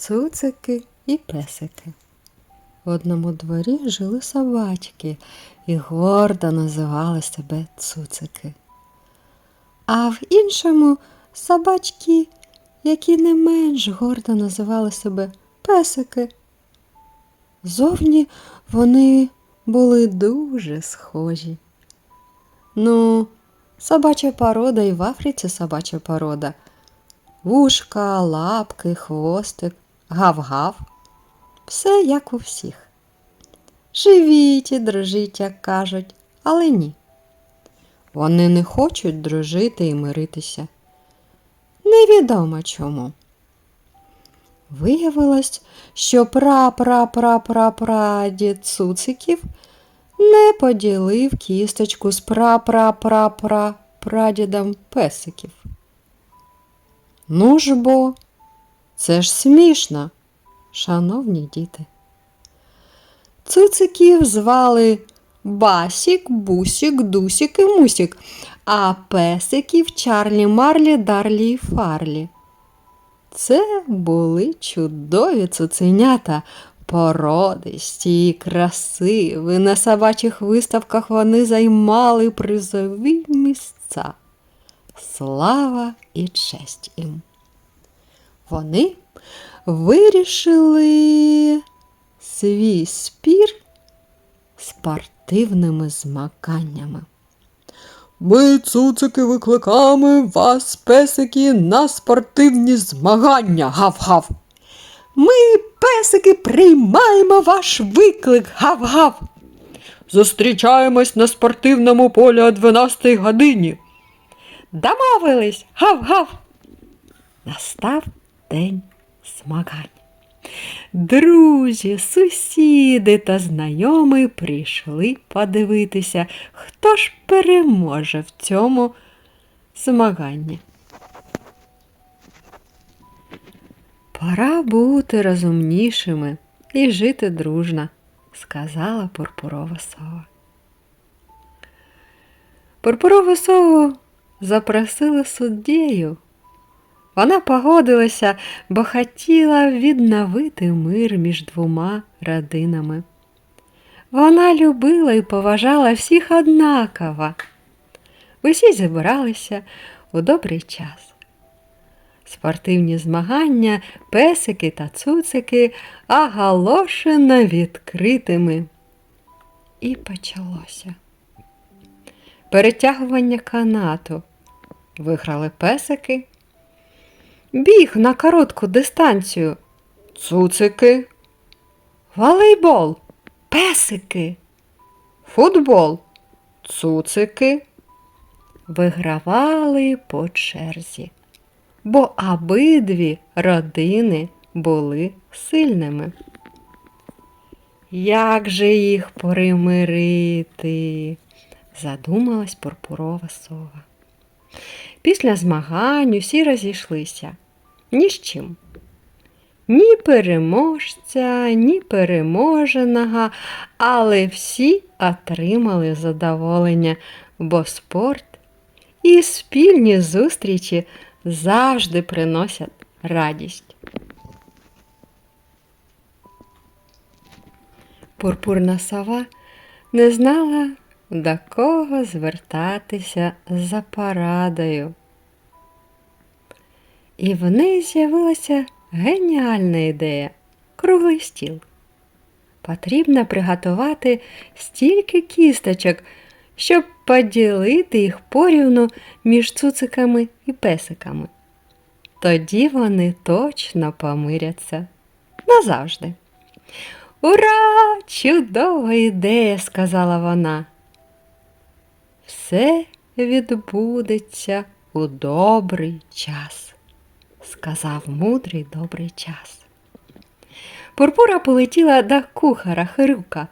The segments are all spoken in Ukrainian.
цуцики і песики. В одному дворі жили собачки і гордо називали себе цуцики. А в іншому собачки, які не менш гордо називали себе песики. Зовні вони були дуже схожі. Ну, собача порода і в Африці собача порода. Вушка, лапки, хвостик, гав-гав. Все як у всіх. Живіть і дружіть, як кажуть, але ні. Вони не хочуть дружити і миритися. Невідомо чому. Виявилось, що пра-пра-пра-пра-прадід цуциків не поділив кісточку з пра-пра-пра-пра-прадідом песиків. Ну ж бо, це ж смішно, шановні діти. Цуциків звали Басік, Бусік, Дусік і Мусік, а песиків Чарлі Марлі, Дарлі і Фарлі. Це були чудові цуценята, породисті і красиві. На собачих виставках вони займали призові місця. Слава і честь їм. Вони вирішили свій спір спортивними змаганнями. Ми, цуцики, викликаємо вас, песики, на спортивні змагання. Гав-гав. Ми, песики, приймаємо ваш виклик. Гав-гав. Зустрічаємось на спортивному полі о 12 годині. Домовились. Гав-гав. Настав день змагань. Друзі, сусіди та знайомі прийшли подивитися, хто ж переможе в цьому змаганні. Пора бути розумнішими і жити дружно, сказала Пурпурова сова. Пурпурову сову запросили суддєю. Вона погодилася, бо хотіла відновити мир між двома родинами. Вона любила і поважала всіх однаково. Усі зібралися у добрий час. Спортивні змагання, песики та цуцики оголошено відкритими. І почалося. Перетягування канату. Виграли песики. Біг на коротку дистанцію. Цуцики. Волейбол. Песики. Футбол. Цуцики. Вигравали по черзі, бо обидві родини були сильними. Як же їх примирити? задумалась Пурпурова сова. Після змагань усі розійшлися ні з чим. Ні переможця, ні переможеного, але всі отримали задоволення, бо спорт і спільні зустрічі завжди приносять радість. Пурпурна сова не знала, до кого звертатися за порадою. І в неї з'явилася геніальна ідея круглий стіл. Потрібно приготувати стільки кісточок, щоб поділити їх порівну між цуциками і песиками. Тоді вони точно помиряться назавжди. Ура! Чудова ідея, сказала вона. Все відбудеться у добрий час, сказав мудрий добрий час. Пурпура полетіла до кухара Хирюка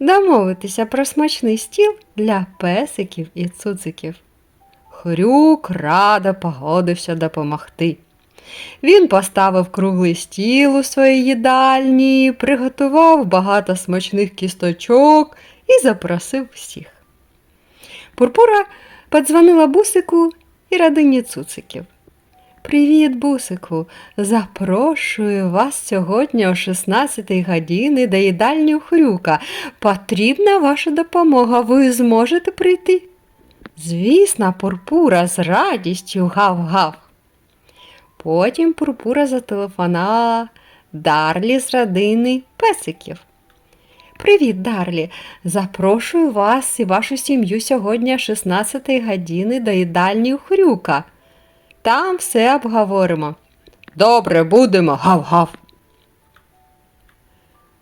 домовитися про смачний стіл для песиків і цуциків. Хрюк радо погодився допомогти. Він поставив круглий стіл у своїй їдальні, приготував багато смачних кісточок і запросив всіх. Пурпура подзвонила бусику і родині цуциків. Привіт, бусику! Запрошую вас сьогодні о 16-й годині до їдальні Хрюка. Потрібна ваша допомога. Ви зможете прийти? Звісно, Пурпура з радістю гав-гав. Потім Пурпура зателефонувала Дарлі з родини песиків. Привіт, Дарлі! Запрошую вас і вашу сім'ю сьогодні о 16 години до їдальні Хрюка. Там все обговоримо. Добре, будемо, гав-гав.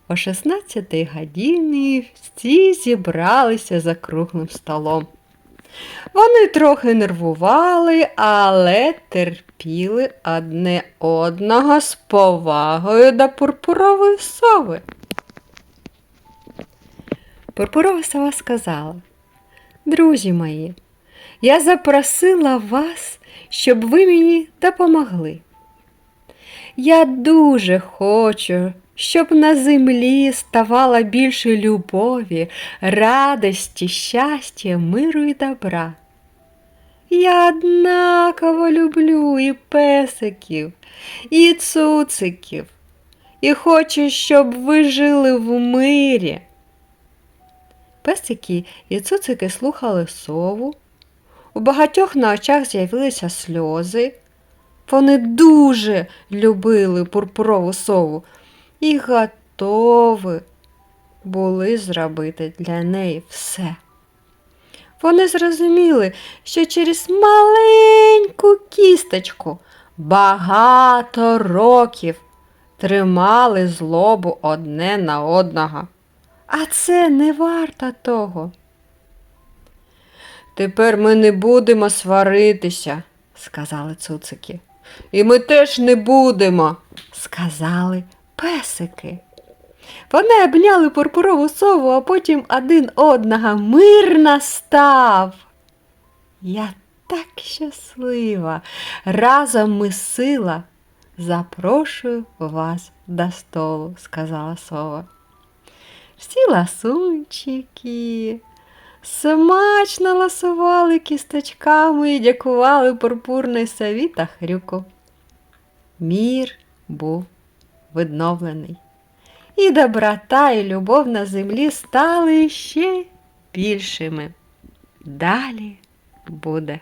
О 16 годині всі зібралися за круглим столом. Вони трохи нервували, але терпіли одне одного з повагою до пурпурової сови. Пурпурова сова сказала, друзі мої, я запросила вас, щоб ви мені допомогли. Я дуже хочу, щоб на землі ставало більше любові, радості, щастя, миру і добра. Я однаково люблю і песиків, і цуциків, і хочу, щоб ви жили в мирі. Песики і цуцики слухали сову. У багатьох на очах з'явилися сльози. Вони дуже любили пурпурову сову і готові були зробити для неї все. Вони зрозуміли, що через маленьку кісточку багато років тримали злобу одне на одного. А це не варто того. Тепер ми не будемо сваритися, сказали цуцики. І ми теж не будемо, сказали песики. Вони обняли пурпурову сову, а потім один одного мир настав. Я так щаслива. Разом ми сила. Запрошую вас до столу, сказала сова. Всі ласунчики смачно ласували кісточками і дякували пурпурний саві та хрюку. Мір був відновлений, і доброта і любов на землі стали ще більшими. Далі буде.